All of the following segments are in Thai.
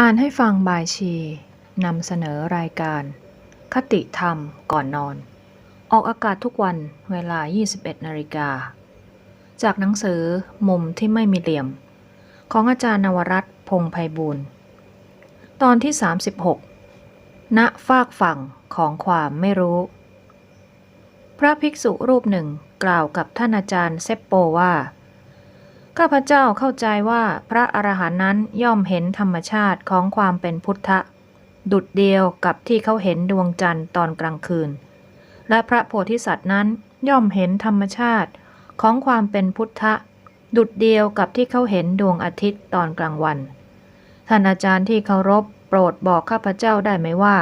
อ่านให้ฟังบายชีนำเสนอรายการ คติธรรมก่อนนอน ออกอากาศทุกวันเวลา 21นาฬิกา จากหนังสือมุมที่ไม่มีเหลี่ยม ของอาจารย์นวรัตพงไพบูลย์ตอนที่ 36ณฟากฝั่งของความไม่รู้ พระภิกษุรูปหนึ่งกล่าวกับท่านอาจารย์เซปโปว่า ข้าพเจ้าเข้าใจว่าพระอรหันต์นั้นย่อมเห็นธรรมชาติของความเป็นพุทธะ ดุดเดียวกับที่เขาเห็นดวงจันทร์ตอนกลางคืน และพระโพธิสัตว์นั้นย่อมเห็นธรรมชาติของความเป็นพุทธะ ดุดเดียวกับที่เขาเห็นดวงอาทิตย์ตอนกลางวัน ท่านอาจารย์ที่เคารพโปรดบอกข้าพเจ้าได้ไหมว่า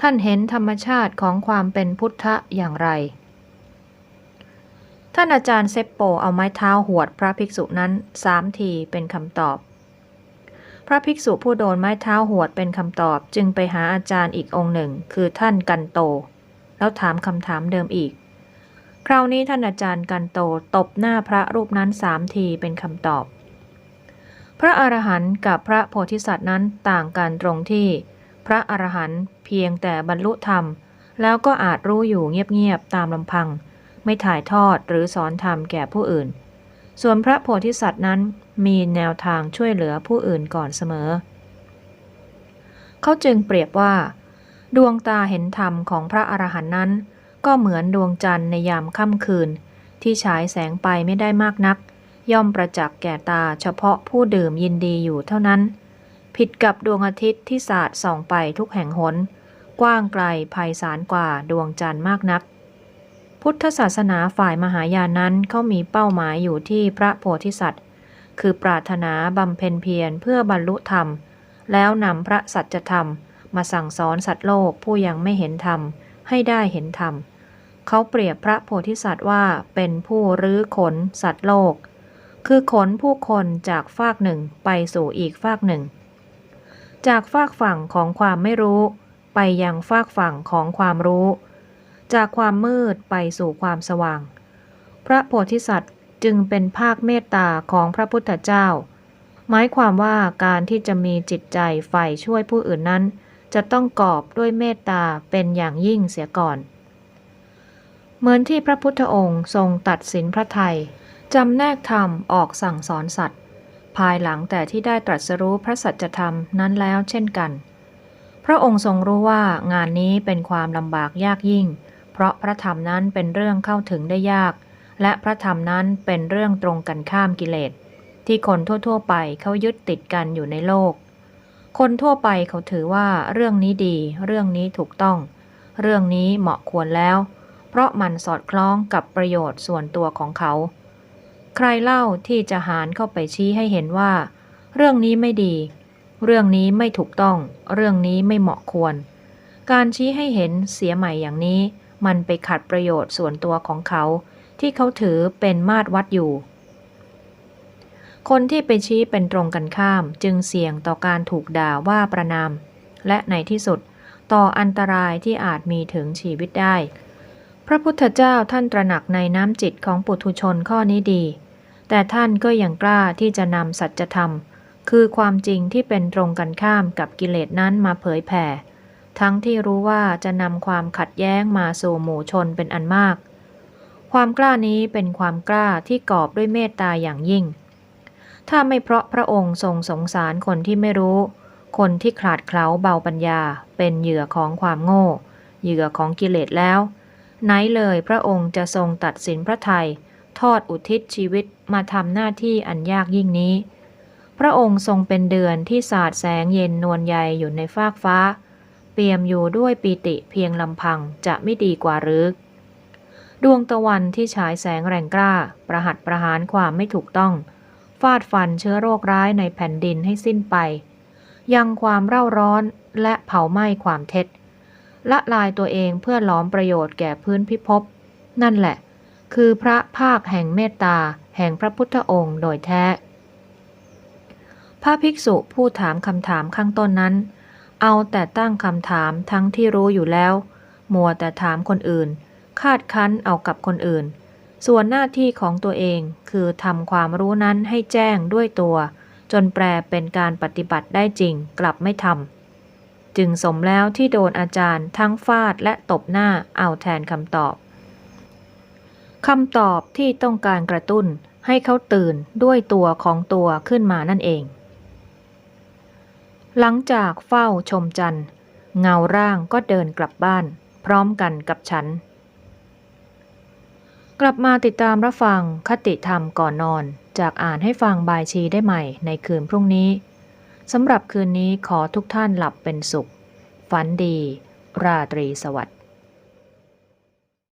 ท่านเห็นธรรมชาติของความเป็นพุทธะอย่างไร ท่านอาจารย์เซปโปเอาไม้เท้าหวดพระภิกษุนั้นสามทีเป็นคำตอบ พระภิกษุผู้โดนไม้เท้าหวดเป็นคำตอบ จึงไปหาอาจารย์อีกองค์หนึ่ง คือท่านกันโต แล้วถามคำถามเดิมอีก คราวนี้ท่านอาจารย์กันโตตบหน้าพระรูปนั้นสามทีเป็นคำตอบ พระอรหันต์กับพระโพธิสัตว์นั้นต่างกันตรงที่ พระอรหันต์เพียงแต่บรรลุธรรม แล้วก็อาจรู้อยู่เงียบๆตามลำพัง ไม่ถ่ายทอดหรือสอนธรรมแก่ผู้อื่น ส่วนพระโพธิสัตว์นั้นมีแนวทางช่วยเหลือผู้อื่นก่อนเสมอ เขาจึงเปรียบว่า ดวงตาเห็นธรรมของพระอรหันต์นั้น ก็เหมือนดวงจันทร์ในยามค่ำคืน ที่ฉายแสงไปไม่ได้มากนัก ย่อมประจักษ์แก่ตาเฉพาะผู้ดื่มยินดีอยู่เท่านั้น ผิดกับดวงอาทิตย์ที่สาดส่องไปทุกแห่งหน กว้างไกลไพศาลกว่าดวงจันทร์มากนัก พุทธศาสนาฝ่ายมหายานนั้นเขามีเป้าหมายอยู่ที่พระโพธิสัตว์ คือปรารถนาบำเพ็ญเพียรเพื่อบรรลุธรรม แล้วนำพระสัจธรรม มาสั่งสอนสัตว์โลกผู้ยังไม่เห็นธรรม ให้ได้เห็นธรรม เขาเปรียบพระโพธิสัตว์ว่าเป็นผู้รื้อขนสัตว์โลก คือขนผู้คนจากฟากหนึ่งไปสู่อีกฟากหนึ่ง จากฟากฝั่งของความไม่รู้ ไปยังฟากฝั่งของความรู้ จากความมืดไปสู่ความสว่าง พระโพธิสัตว์จึงเป็นภาคเมตตาของพระพุทธเจ้า หมายความว่าการที่จะมีจิตใจใฝ่ช่วยผู้อื่นนั้น จะต้องกอบด้วยเมตตาเป็นอย่างยิ่งเสียก่อน เหมือนที่พระพุทธองค์ทรงตัดสินพระไทยจำแนกธรรมออกสั่งสอนสัตว์ ภายหลังแต่ที่ได้ตรัสรู้พระสัจธรรมนั้นแล้วเช่นกัน พระองค์ทรงรู้ว่างานนี้เป็นความลำบากยากยิ่ง เพราะพระธรรมนั้นเป็นเรื่องเข้าถึงได้ยาก และพระธรรมนั้นเป็นเรื่องตรงกันข้ามกิเลส ที่คนทั่ว ๆ ไปเขายึดติดกันอยู่ในโลก คนทั่วไปเขาถือว่าเรื่องนี้ดี เรื่องนี้ถูกต้อง เรื่องนี้เหมาะควรแล้ว เพราะมันสอดคล้องกับประโยชน์ส่วนตัวของเขา ใครเล่าที่จะหารเข้าไปชี้ให้เห็นว่า เรื่องนี้ไม่ดี เรื่องนี้ไม่ถูกต้อง เรื่องนี้ไม่เหมาะควรการชี้ให้เห็นเสียใหม่อย่างนี้ มันไปขัดประโยชน์ส่วนตัวของเขา ที่เขาถือเป็นมาตรวัดอยู่ คนที่ไปชี้เป็นตรงกันข้ามจึงเสี่ยงต่อการถูกด่าว่าประนาม และในที่สุดต่ออันตรายที่อาจมีถึงชีวิตได้ พระพุทธเจ้าท่านตระหนักในน้ำจิตของปุถุชนข้อนี้ดี แต่ท่านก็ยังกล้าที่จะนำสัจธรรม คือความจริงที่เป็นตรงกันข้ามกับกิเลสนั้นมาเผยแผ่ ทั้งที่รู้ว่าจะนำความขัดแย้งมาสู่หมู่ชนเป็นอันมาก ความกล้านี้เป็นความกล้าที่กอบด้วยเมตตาอย่างยิ่ง ถ้าไม่เพราะพระองค์ทรงสงสารคนที่ไม่รู้ คนที่ขาดเคล้าเบาปัญญา เป็นเหยื่อของความโง่ เหยื่อของกิเลสแล้ว ไหนเลยพระองค์จะทรงตัดสินพระไทยทอดอุทิศชีวิตมาทำหน้าที่อันยากยิ่งนี้ พระองค์ทรงเป็นเดือนที่สาดแสงเย็นนวลใยอยู่ในฟากฟ้า เปี่ยมอยู่ด้วยปีติเพียงลำพังจะไม่ดีกว่าหรือ ดวงตะวันที่ฉายแสงแรงกล้า ประหัตประหารความไม่ถูกต้อง ฟาดฟันเชื้อโรคร้ายในแผ่นดินให้สิ้นไป ยังความเร่าร้อนและเผาไหม้ความเท็จ ละลายตัวเองเพื่อล้อมประโยชน์แก่พื้นพิภพนั่นแหละ คือพระภาคแห่งเมตตา แห่งพระพุทธองค์โดยแท้พระภิกษุผู้ถามคำถามข้างต้นนั้น เอาแต่ตั้งคำถามทั้งที่รู้อยู่แล้ว มัวแต่ถามคนอื่น คาดคั้นเอากับคนอื่น ส่วนหน้าที่ของตัวเองคือทำความรู้นั้นให้แจ้งด้วยตัว จนแปลเป็นการปฏิบัติได้จริงกลับไม่ทำจึงสมแล้วที่โดนอาจารย์ทั้งฟาดและตบหน้าเอาแทนคำตอบคำตอบที่ต้องการกระตุ้นให้เขาตื่นด้วยตัวของตัวขึ้นมานั่นเอง หลังจากเฝ้าชมจันทร์ เงาร่างก็เดินกลับบ้าน พร้อมกันกับฉัน กลับมาติดตามรับฟังคติธรรมก่อนนอน จากอ่านให้ฟังบายชีได้ใหม่ในคืนพรุ่งนี้สำหรับคืนนี้ขอทุกท่านหลับเป็นสุข ฝันดี ราตรีสวัสดิ์